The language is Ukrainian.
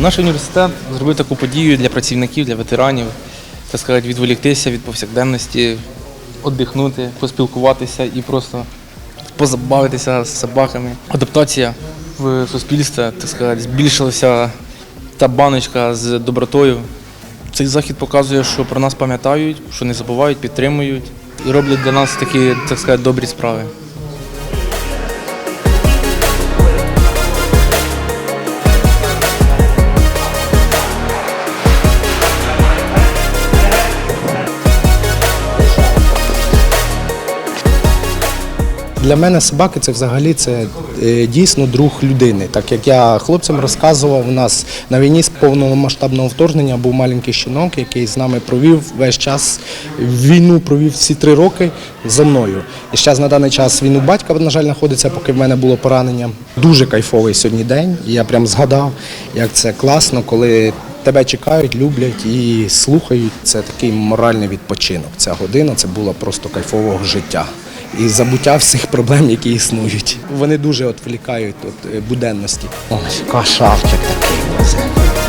Наш університет зробив таку подію для працівників, для ветеранів, так сказати, відволіктися від повсякденності, віддихнути, поспілкуватися і просто позабавитися з собаками. Адаптація в суспільстві, так сказати, збільшилася та баночка з добротою. Цей захід показує, що про нас пам'ятають, що не забувають, підтримують і роблять для нас такі, так сказати, добрі справи. Для мене собаки це взагалі це е, дійсно друг людини. Так як я хлопцям розказував, у нас на війні з повномасштабного вторгнення був маленький щінок, який з нами провів весь час війну, провів всі три роки зо мною. І зараз на даний час він у батька, на жаль, знаходиться, поки в мене було поранення. Дуже кайфовий сьогодні день. Я прям згадав, як це класно, коли тебе чекають, люблять і слухають. Це такий моральний відпочинок. Ця година це було просто кайфового життя і забуття всіх проблем, які існують. Вони дуже відвлікають від е, буденності. Ось кошавчик такий.